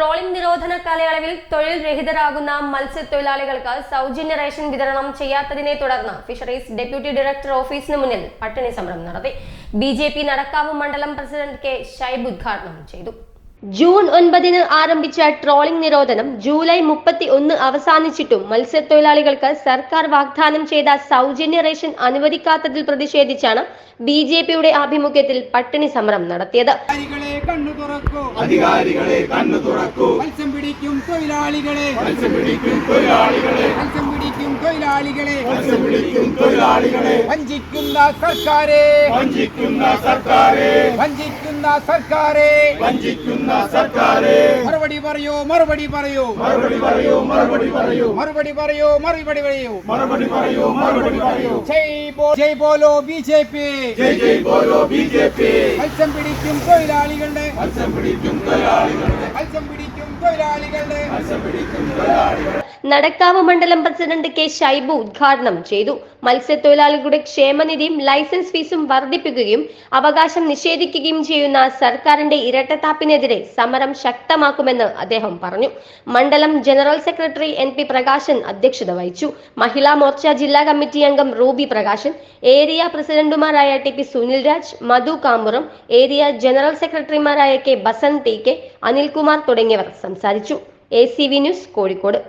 Trawling നിരോധന കാലയളവിൽ തൊഴിൽ രഹിതരാകുന്ന മത്സ്യത്തൊഴിലാളികൾക്ക് സൗജന്യ റേഷൻ വിതരണം ചെയ്യാത്തതിനെ തുടർന്ന് ഫിഷറീസ് ഡെപ്യൂട്ടി ഡയറക്ടർ ഓഫീസിന് മുന്നിൽ പട്ടിണി സമരം നടത്തി. ബി നടക്കാവ് മണ്ഡലം പ്രസിഡന്റ് കെ ഷൈബ് ഉദ്ഘാടനം ചെയ്തു. ജൂൺ ഒൻപതിന് ആരംഭിച്ച ട്രോളിംഗ് നിരോധനം ജൂലൈ മുപ്പത്തി ഒന്ന് അവസാനിച്ചിട്ടും മത്സ്യത്തൊഴിലാളികൾക്ക് സർക്കാർ വാഗ്ദാനം ചെയ്ത സൗജന്യ റേഷൻ അനുവദിക്കാത്തതിൽ പ്രതിഷേധിച്ചാണ് ബി ജെ പിയുടെ ആഭിമുഖ്യത്തിൽ പട്ടിണി സമരം നടത്തിയത്. അധികാരികളെ കണ്ണു തുറക്കൂ. അധികാരികളെ കണ്ണു തുറക്കൂ. മത്സ്യം പിടിക്കും തൊഴിലാളികളെ. മത്സ്യം പിടിക്കും തൊഴിലാളികളെ. മത്സ്യം പിടിക്കും തൊഴിലാളികളെ. മത്സ്യം പിടിക്കും തൊഴിലാളികളെ. വഞ്ചിക്കുന്ന സർക്കാരെ. വഞ്ചിക്കുന്ന സർക്കാരെ. വഞ്ചിക്കുന്ന സർക്കാരെ. വഞ്ചിക്കുന്ന സർക്കാരെ. മറുപടി പറയൂ മറുപടി പറയൂ. മറുപടി പറയൂ മറുപടി പറയൂ. മറുപടി പറയൂ മറുപടി പറയൂ. മറുപടി പറയൂ മറുപടി പറയൂ. ജയ് ബോ ജയ് ബോലോ ബി ജെ പി. ജയ് ജയ് ബോലോ ബി ജെ പി. മത്സ്യം പിടിക്കും തൊഴിലാളികളുടെ. മത്സ്യം പിടിക്കും തൊഴിലാളികളുടെ. മത്സ്യം പിടിക്കും തൊഴിലാളികളുടെ. മത്സ്യം പിടിക്കും തൊഴിലാളികളുടെ. നടക്കാവ് മണ്ഡലം പ്രസിഡന്റ് കെ ഷൈബു ഉദ്ഘാടനം ചെയ്തു. മത്സ്യത്തൊഴിലാളികളുടെ ക്ഷേമനിധിയും ലൈസൻസ് ഫീസും വർദ്ധിപ്പിക്കുകയും അവകാശം നിഷേധിക്കുകയും ചെയ്യുന്ന സർക്കാരിന്റെ ഇരട്ടത്താപ്പിനെതിരെ സമരം ശക്തമാക്കുമെന്ന് അദ്ദേഹം പറഞ്ഞു. മണ്ഡലം general secretary N P Prakashan അധ്യക്ഷത വഹിച്ചു. മഹിളാ മോർച്ച ജില്ലാ കമ്മിറ്റി അംഗം റൂബി പ്രകാശൻ ഏരിയ പ്രസിഡന്റുമാരായ T P Sunil Raj Madhu Kampuram area general സെക്രട്ടറിമാരായ K Basanth T K Anilkumar തുടങ്ങിയവർ സംസാരിച്ചു. A C V news Kozhikode.